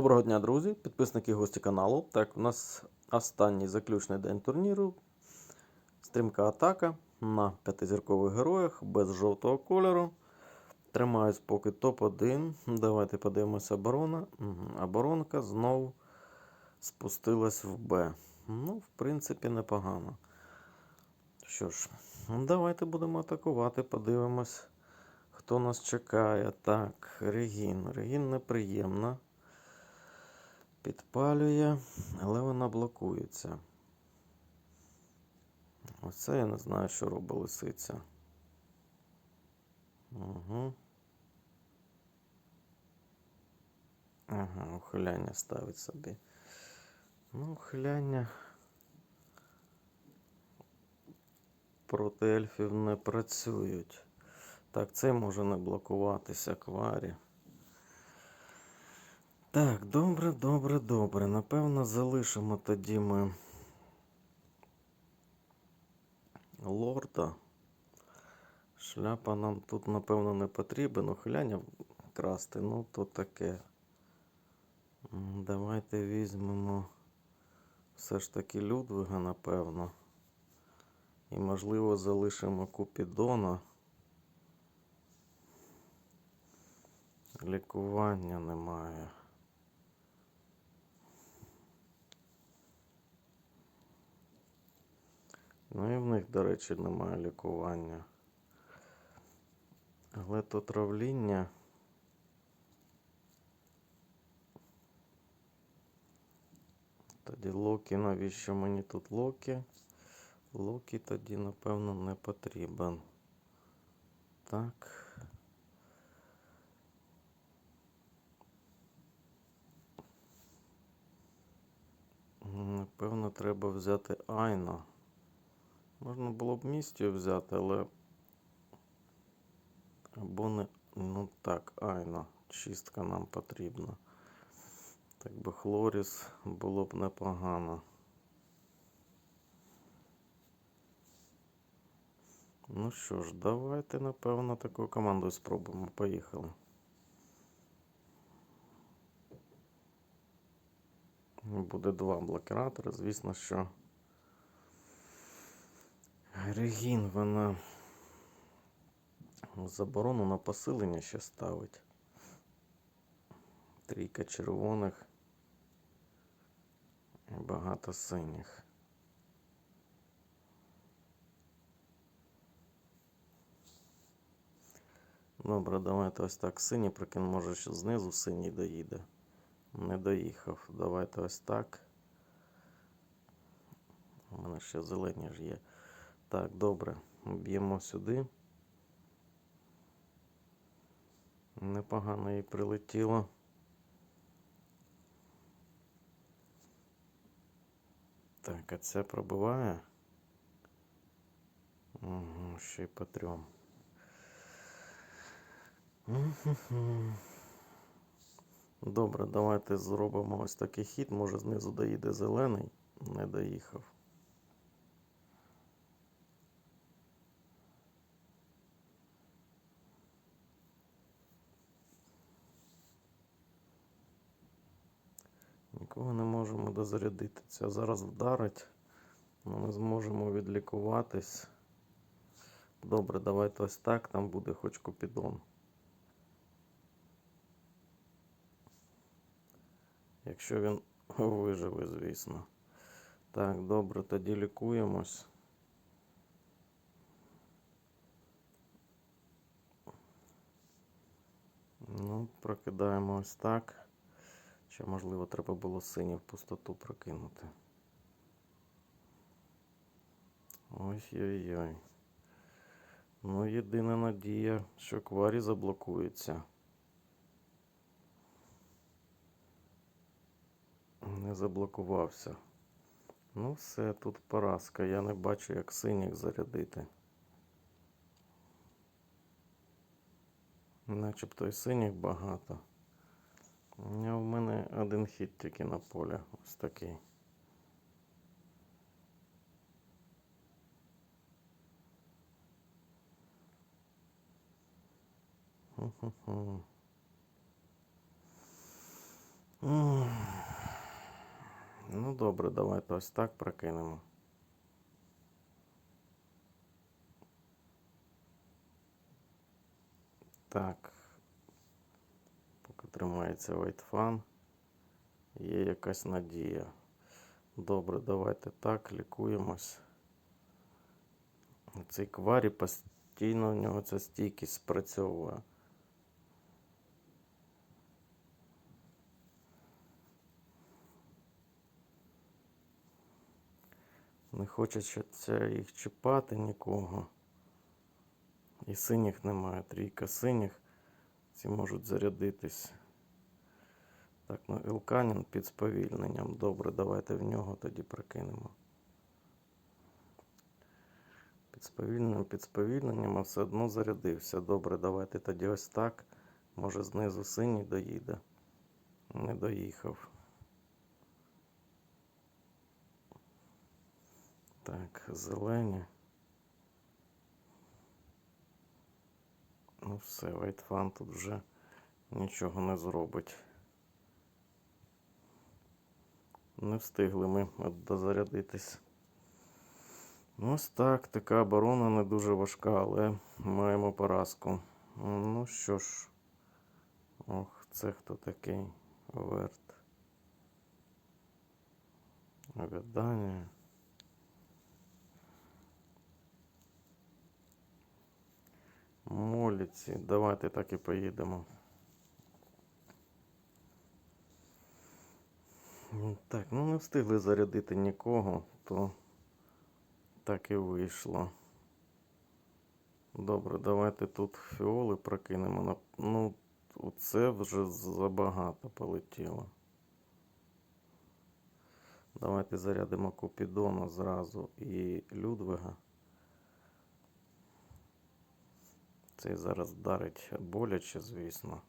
Доброго дня, друзі, підписники гості каналу. Так, у нас останній заключний день турніру. Стрімка атака на п'ятизіркових героях без жовтого кольору. Тримаюсь поки топ-1. Давайте подивимося оборона. Оборонка знову спустилась в Б. Ну, в принципі, непогано. Що ж, давайте будемо атакувати, подивимось, хто нас чекає. Так, Регін. Регін неприємна. Підпалює, але вона блокується. Оце я не знаю, що робить лисиця. Угу. Ага, ухиляння ставить собі. Ну, ухиляння проти ельфів не працюють. Так, цей може не блокуватися кварі. Так, добре, добре, добре. Напевно, залишимо тоді ми лорда. Шляпа нам тут, напевно, не потрібен. Ухиляння красти, ну то таке. Давайте візьмемо все ж таки Людвига, напевно. І, можливо, залишимо Купідона. Лікування немає. Ну і в них, до речі, немає лікування. Але то травління. Тоді Локі, навіщо мені тут Локі? Локі тоді, напевно, не потрібен. Так. Напевно, треба взяти Айна. Можна було б містію взяти, але. Або не. Ну так, Айна. Чистка нам потрібна. Так би Хлоріс було б непогано. Ну що ж, давайте, напевно, таку команду спробуємо. Поїхали. Буде два блокіратори. Звісно, що Регін вона заборону на посилення ще ставить. Трійка червоних і багато синіх. Добре, давайте ось так синій прикин, може ще знизу синій доїде. Не доїхав. Давайте ось так. У мене ще зелені ж є. Так, добре. Б'ємо сюди. Непогано їй прилетіло. Так, а це пробиває. Угу, ще й по трьом. Добре, давайте зробимо ось такий хід. Може знизу доїде зелений. Не доїхав. Нікого не можемо дозарядити. Зараз вдарить. але Ми зможемо відлікуватись. Добре, давайте ось так. Там буде хоч купідон. Якщо він виживе, звісно. Так, добре, тоді лікуємось. Ну, прокидаємо ось так. Ще, можливо, треба було синє в пустоту прокинути. Ой-ой-ой. Ну, єдина надія, що кварі заблокується. Не заблокувався. Ну, все, тут поразка. Я не бачу, як синіх зарядити. Начебто і синіх багато. В мене один хід тільки на полі. Ось такий. Ну, добре, давайте ось так прокинемо. Так. Тримається вайтфан, є якась надія. Добре, давайте так, лікуємось. Цей кварі постійно в нього ця стійкість спрацьовує. Не хочеться їх чіпати нікого. І синіх немає. Трійка синіх. Ці можуть зарядитись. Так, ну Ілканін під сповільненням. Добре, давайте в нього тоді прокинемо. Під сповільненням, під сповільненням, а все одно зарядився. Добре, давайте тоді ось так. Може знизу синій доїде. Не доїхав. Так, зелені. Ну все, Вайтфан тут вже нічого не зробить. Не встигли ми дозарядитись. Ну, Ось так, така оборона не дуже важка, але маємо поразку. Ну що ж, ох, це хто такий верт. Гадання. Моліці, давайте так і поїдемо. Так, ну не встигли зарядити нікого, то так і вийшло. Добре, давайте тут фіоли прокинемо. Ну, це вже забагато полетіло. Давайте зарядимо Купідона зразу і Людвига. Цей зараз вдарить боляче, звісно.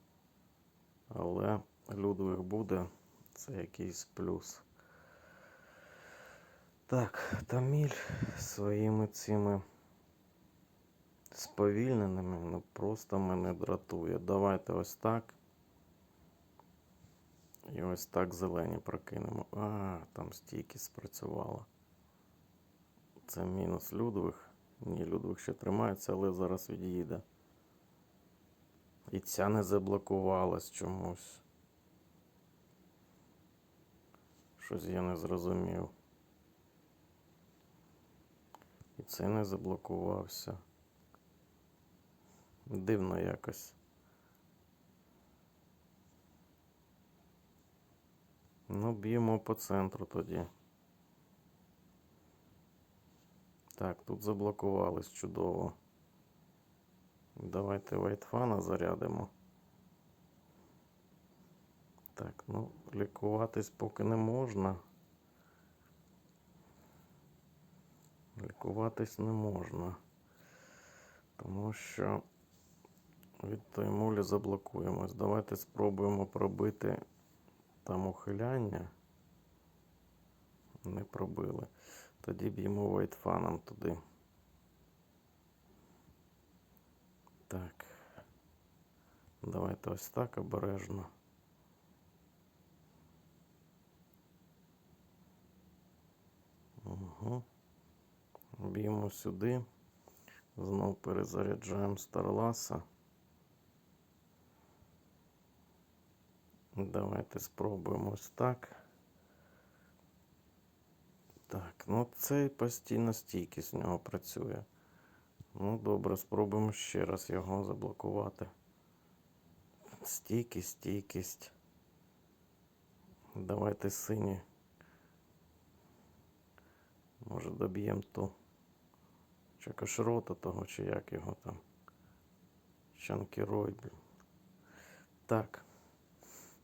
Але Людвиг буде, це якийсь плюс. Так, Таміль своїми цими сповільненими, ну просто мене дратує. Давайте ось так. І ось так зелені прокинемо. А, там стійкість спрацювала. Це мінус Людвиг. Ні, Людвиг ще тримається, але зараз від'їде. І ця не заблокувалась чомусь. Щось я не зрозумів. І цей не заблокувався. Дивно якось. Ну, б'ємо по центру тоді. Так, тут заблокувались чудово. Давайте вайтфана зарядимо. Так, ну, лікуватись поки не можна. Лікуватись не можна. Тому що від тої мулі заблокуємось. Давайте спробуємо пробити там ухиляння. Не пробили. Тоді б'ємо вайтфаном туди. Так. Давайте ось так обережно. Угу. Б'ємо сюди. Знов перезаряджаємо Старласа. Давайте спробуємо ось так. Так, ну цей постійно стійкість з нього працює. Ну, добре, спробуємо ще раз його заблокувати. Стійкість, стійкість. Давайте сині. Може доб'ємо ту. Чи кашрота того, чи як його там. Чанкерой, блін. Так.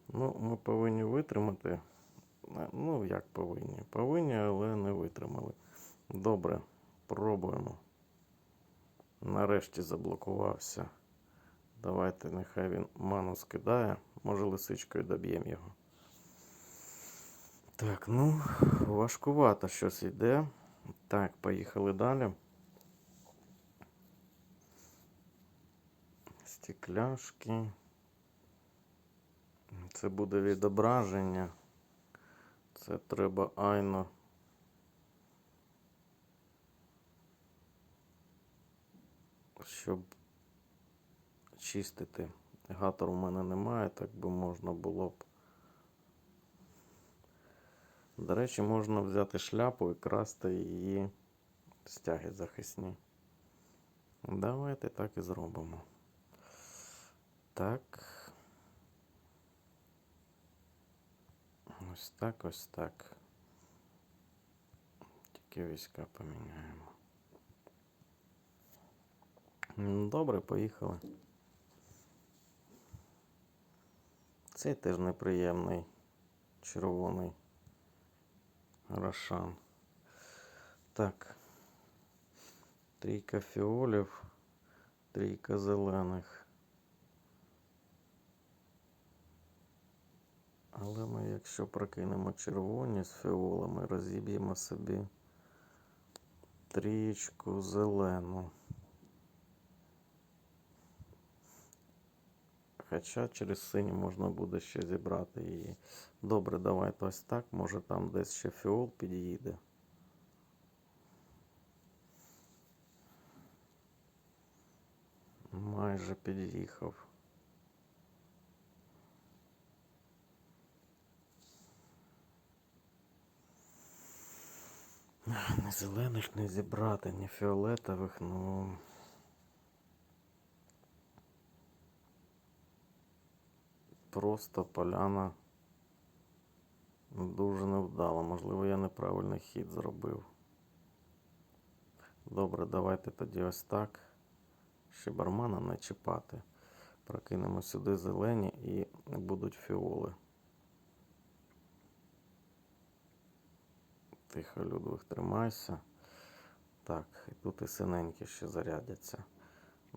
Ну, ми повинні витримати. Е, Ну, як повинні? Повинні, але не витримали. Добре, пробуємо. Нарешті заблокувався. Давайте, нехай він ману скидає. Може лисичкою доб'ємо його. Так, ну, важкувато щось йде. Так, поїхали далі. Стекляшки. Це буде відображення. Це треба айно. Щоб чистити. Гатор у мене немає, так би можна було б. До речі, можна взяти шляпу і красти її стяги захисні. Давайте так і зробимо. Так. Ось так, ось так. Тільки війська поміняємо. Добре, поїхали. Цей теж неприємний червоний Рошан. Так. Трійка фіолів, трійка зелених. Але ми, якщо прокинемо червоні з фіолами, розіб'ємо собі трієчку зелену. Хоча через синю можна буде ще зібрати її. Добре, давайте ось так. Може там десь ще фіол під'їде. Майже під'їхав. Не зелених не зібрати, ні фіолетових, ну. Просто поляна дуже невдала. Можливо, я неправильний хід зробив. Добре, давайте тоді ось так. Ще бармана не чіпати. Прокинемо сюди зелені і будуть фіоли. Тихо, Людвиг, тримайся. Так, і тут і синенькі ще зарядяться.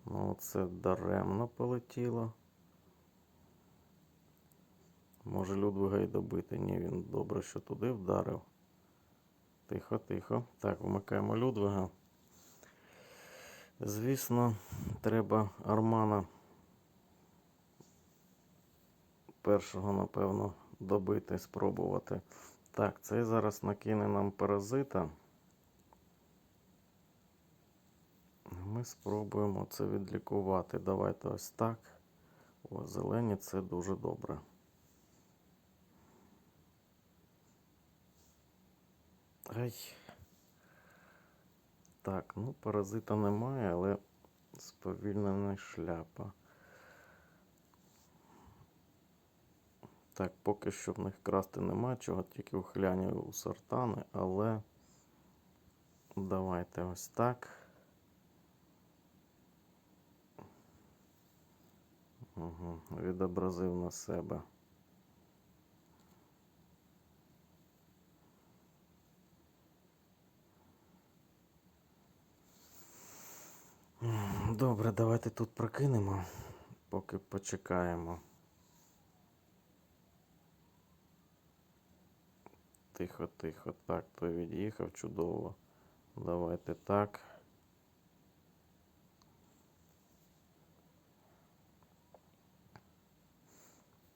Ну, це даремно полетіло. Може Людвига й добити. Ні, він добре, що туди вдарив. Тихо, тихо. Так, вмикаємо Людвига. Звісно, треба Армана першого, напевно, добити, спробувати. Так, цей зараз накине нам паразита. Ми спробуємо це відлікувати. Давайте ось так. О, зелені це дуже добре. Ай. Так, ну паразита немає, але сповільнена шляпа. Так, поки що в них красти нема чого, тільки ухиляння у сортани, але давайте ось так. Угу, відобразив на себе. Добре, давайте тут прокинемо, поки почекаємо. Тихо, тихо. Так, той від'їхав чудово. Давайте так.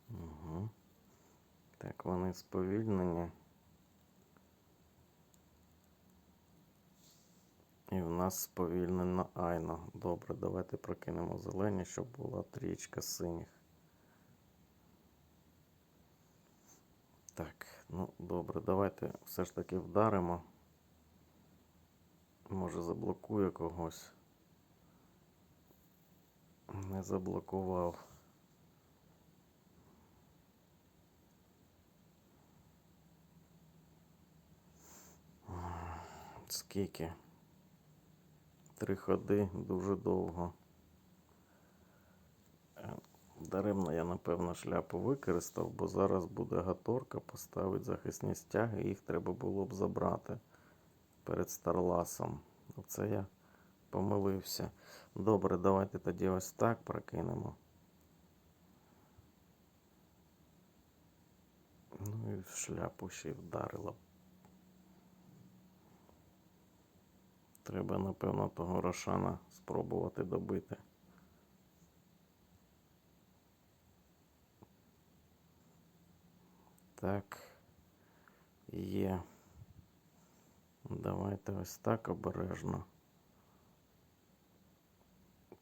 Угу. Так, вони сповільнені. І в нас сповільнено айно. Добре, давайте прокинемо зелені, щоб була трічка синіх. Так, ну добре, давайте все ж таки вдаримо. Може заблокує когось. Не заблокував. Скільки? Три ходи дуже довго. Е, Даремно я, напевно, шляпу використав, бо зараз буде гаторка, поставить захисні стяги, їх треба було б забрати перед Старласом. Оце я помилився. Добре, давайте тоді ось так прокинемо. Ну і в шляпу ще й вдарило. Треба, напевно, того Рошана спробувати добити. Так. Є. Давайте ось так обережно.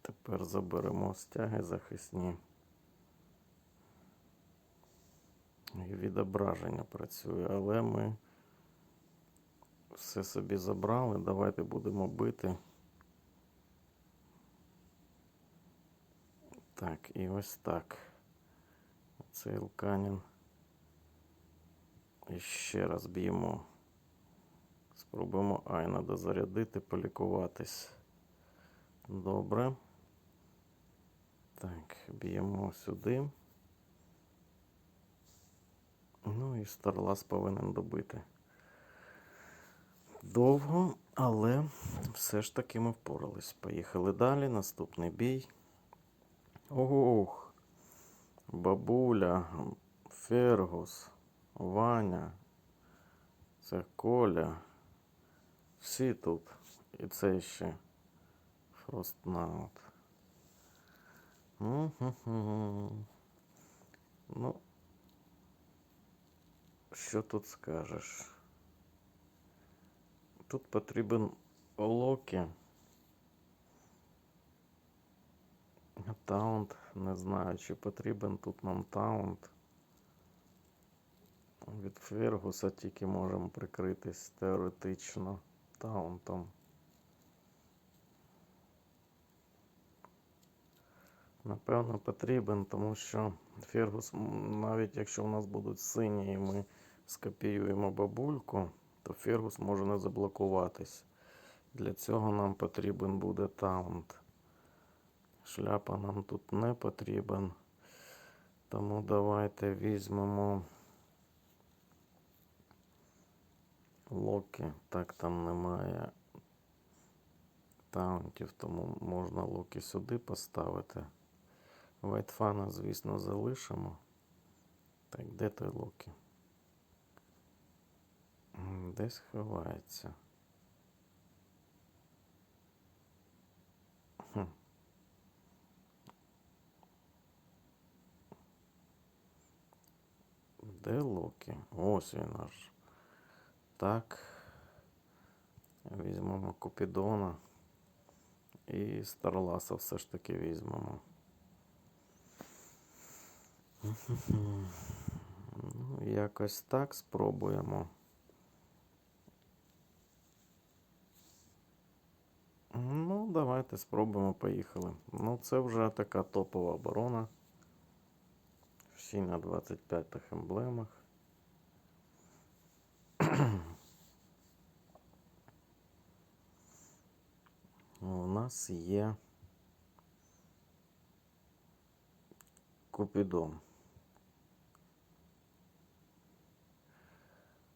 Тепер заберемо стяги захисні. І відображення працює, але ми все собі забрали. Давайте будемо бити. Так, і ось так. Цей лканін. І ще раз б'ємо. Спробуємо Айна дозарядити, полікуватись. Добре. Так, б'ємо сюди. Ну і Старлас повинен добити. Довго, але все ж таки ми впорались. Поїхали далі. Наступний бій. Ох, бабуля, Фергус, Ваня, це Коля. Всі тут. І це ще Фростнаут. Ну, що тут скажеш? Тут потрібен Локі. Таунт, не знаю, чи потрібен тут нам таунт. Від Фергуса тільки можемо прикритись теоретично таунтом. Напевно, потрібен, тому що Фергус, навіть якщо у нас будуть сині і ми скопіюємо бабульку, то Фергус може не заблокуватись. Для цього нам потрібен буде таунт. Шляпа нам тут не потрібен. Тому давайте візьмемо Локі. Так там немає таунтів, тому можна Локі сюди поставити. Вайтфана, звісно, залишимо. Так, де той Локі? Десь ховається. Де Локі? Ось він аж. Так. Візьмемо Купідона. І Старласа все ж таки візьмемо. Ну, якось так спробуємо. Ну, давайте спробуємо, поїхали. Ну, це вже така топова оборона. Всі на 25 емблемах. У нас є Купідон.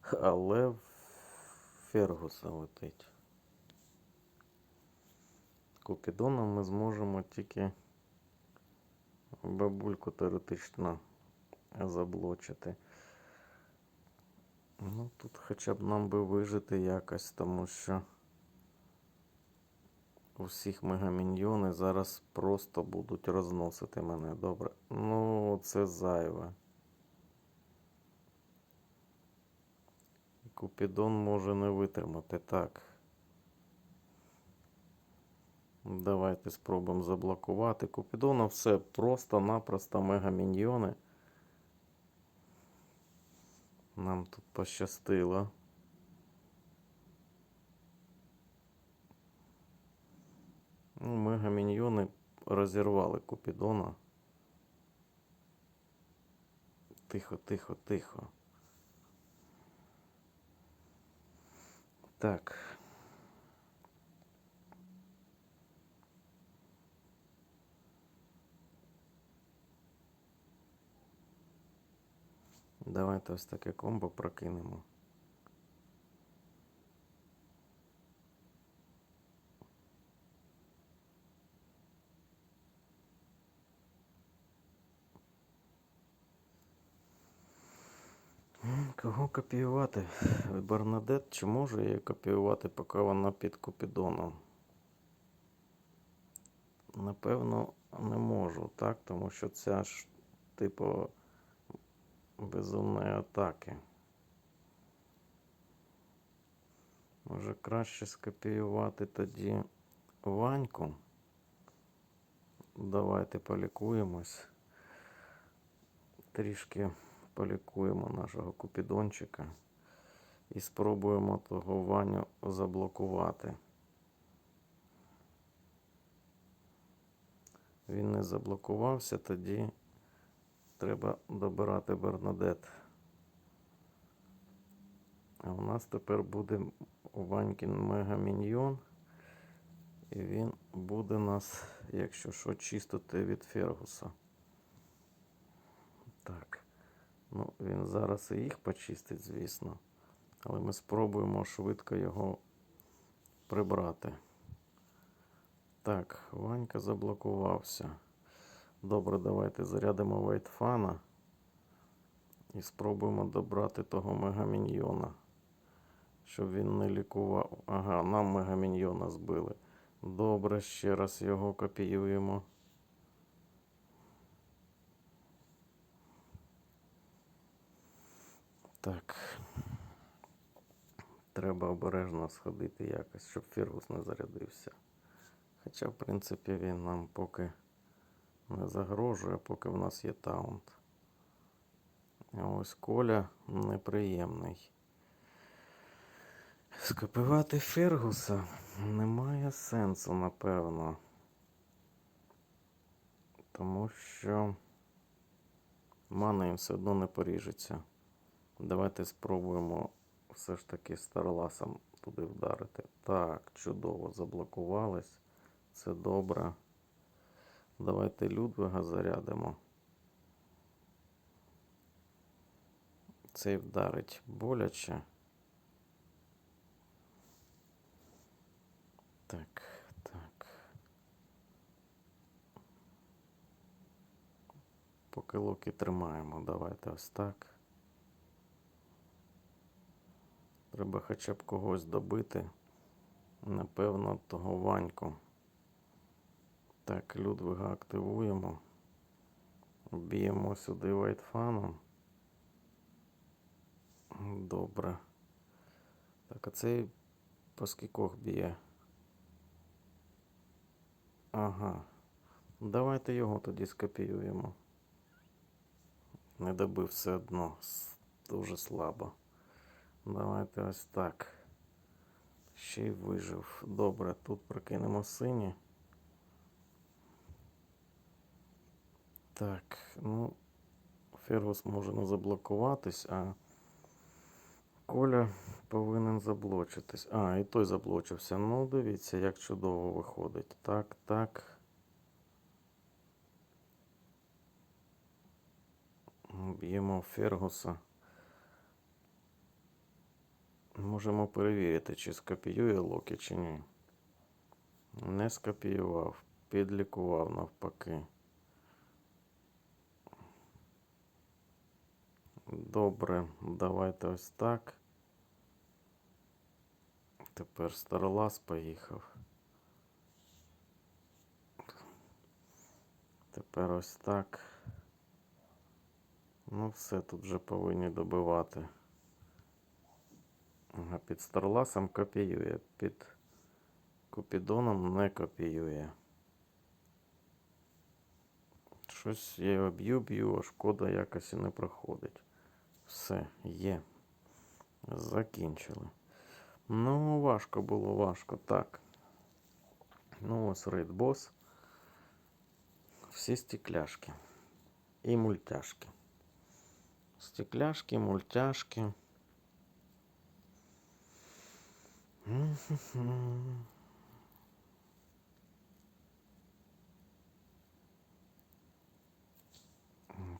Але Фергуса летить. Купідоном ми зможемо тільки бабульку теоретично заблочити. Ну, тут хоча б нам би вижити якось, тому що усіх мегаміньйони зараз просто будуть розносити мене. Добре. Ну, це зайве. Купідон може не витримати так. Давайте спробуємо заблокувати. Купідона все просто-напросто мегаміньйони. Нам тут пощастило. Ну, мегаміньйони розірвали Купідона. Тихо, тихо, тихо. Так. Давайте ось таке комбо прокинемо. Кого копіювати? Бернадет чи можу я її копіювати, поки вона під Купідоном? Напевно, не можу, так? Тому що ця ж, типу, безумної атаки. Може краще скопіювати тоді Ваньку. Давайте полікуємось. Трішки полікуємо нашого купідончика і спробуємо того Ваню заблокувати. Він не заблокувався, тоді треба добирати Бернадет. А у нас тепер буде Ванькін мегаміньйон. І він буде нас, якщо що, чистити від Фергуса. Так. Ну, він зараз і їх почистить, звісно. Але ми спробуємо швидко його прибрати. Так, Ванька заблокувався. Добре, давайте зарядимо Вайтфана і спробуємо добрати того мегаміньйона. Щоб він не лікував. Ага, нам мегаміньйона збили. Добре, ще раз його копіюємо. Так. Треба обережно сходити якось, щоб Фіргус не зарядився. Хоча, в принципі, він нам поки не загрожує, поки в нас є таунт. Ось Коля неприємний. Скопувати Фергуса немає сенсу, напевно. Тому що мана їм все одно не поріжеться. Давайте спробуємо все ж таки Старласом туди вдарити. Так, чудово, заблокувались. Це добре. Давайте Людвига зарядимо. Цей вдарить боляче. Так, так. Поки локи тримаємо, давайте ось так. Треба хоча б когось добити. Напевно, того Ваньку. Так, Людвига активуємо. Б'ємо сюди вайтфаном. Добре. Так, а цей по скількох б'є? Ага. Давайте його тоді скопіюємо. Не добив все одно. Дуже слабо. Давайте ось так. Ще й вижив. Добре, тут прокинемо сині. Так, ну, Фергус може не заблокуватись, а Коля повинен заблочитись. А, і той заблочився. Ну, дивіться, як чудово виходить. Так, так. Б'ємо Фергуса. Можемо перевірити, чи скопіює Локі, чи ні. Не скопіював, підлікував навпаки. Добре, давайте ось так. Тепер Старлас поїхав. Тепер ось так. Ну, все тут вже повинні добивати. Ага, під Старласом копіює, під Купідоном не копіює. Щось я його б'ю, б'ю, а шкода якось і не проходить. Все, є. Закінчили. Ну, важко було, важко. Так. Ну, ось рейд бос. Всі стекляшки. І мультяшки. Стекляшки, мультяшки.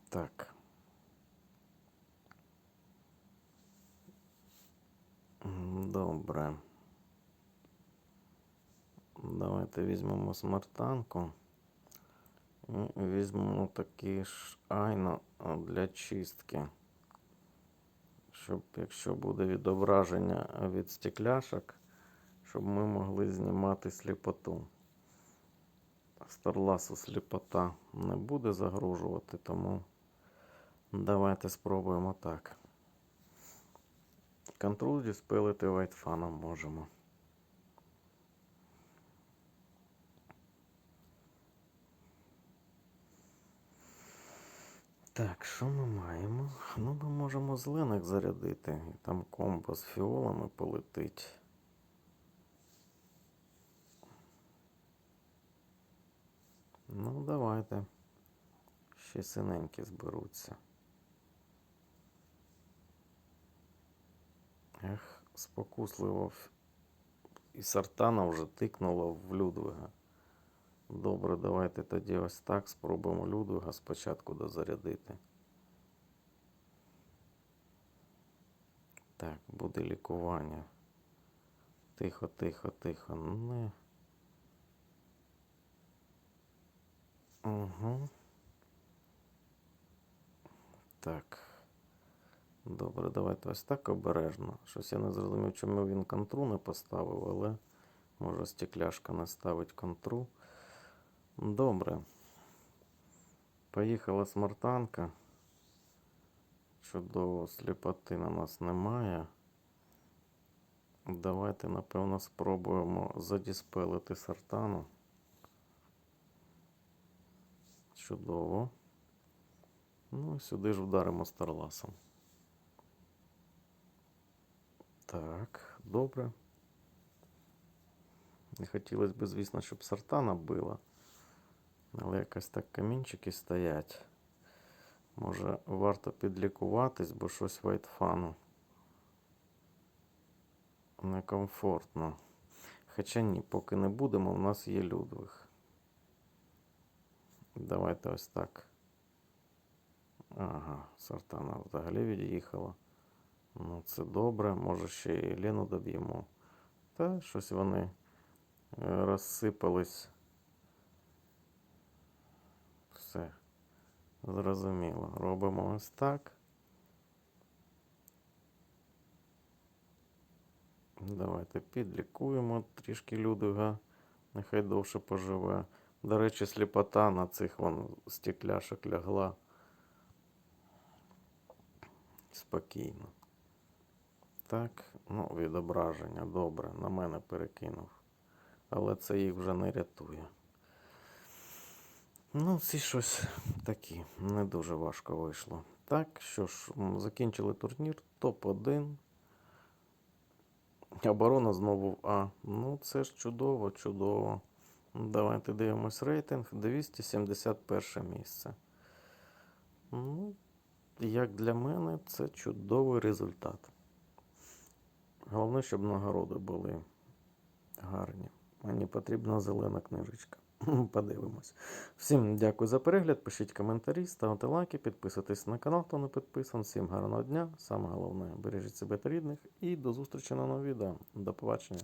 Так. Добре. Давайте візьмемо смартанку. І візьмемо такі ж айно для чистки. Щоб, якщо буде відображення від стекляшок, щоб ми могли знімати сліпоту. Старласу сліпота не буде загрожувати, тому Давайте спробуємо так. Control диспелити вайтфаном можемо. Так, що ми маємо? Ну, ми можемо зелених зарядити. І там комбо з фіолами полетить. Ну, давайте. Ще синенькі зберуться. Ех, спокусливо. І Сартана вже тикнуло в Людвига. Добре, давайте тоді ось так спробуємо Людвига спочатку дозарядити. Так, буде лікування. Тихо, тихо, тихо. Не. Угу. Так. Добре, давайте ось так обережно. Щось я не зрозумів, чому він контру не поставив, але може стекляшка не ставить контру. Добре. Поїхала смартанка. Чудово, сліпоти на нас немає. Давайте, напевно, спробуємо задіспелити сартану. Чудово. Ну сюди ж вдаримо старласом. Так, добре. Не хотілося б, звісно, щоб сартана била. Але якось так камінчики стоять. Може, варто підлікуватись, бо щось вайтфану. Некомфортно. Хоча ні, поки не будемо, у нас є Людвиг. Давайте ось так. Ага, Сартана взагалі від'їхала. Ну, це добре. Може ще і Лену доб'ємо. Та щось вони е, розсипались. Все. Зрозуміло. Робимо ось так. Давайте підлікуємо трішки Людвига. Нехай довше поживе. До речі, сліпота на цих вон стекляшок лягла. Спокійно. Так, ну, відображення, добре, на мене перекинув. Але це їх вже не рятує. Ну, ці щось такі, не дуже важко вийшло. Так, що ж, закінчили турнір. Топ-1. Оборона знову в А. Ну, це ж чудово, чудово. Давайте дивимось рейтинг. 271 місце. Ну, як для мене, це чудовий результат. Головне, щоб нагороди були гарні. Мені потрібна зелена книжечка. Подивимось. Всім дякую за перегляд. Пишіть коментарі, ставте лайки, підписуйтесь на канал, хто не підписан. Всім гарного дня. Саме головне, бережіть себе та рідних. І до зустрічі на новому відео. До побачення.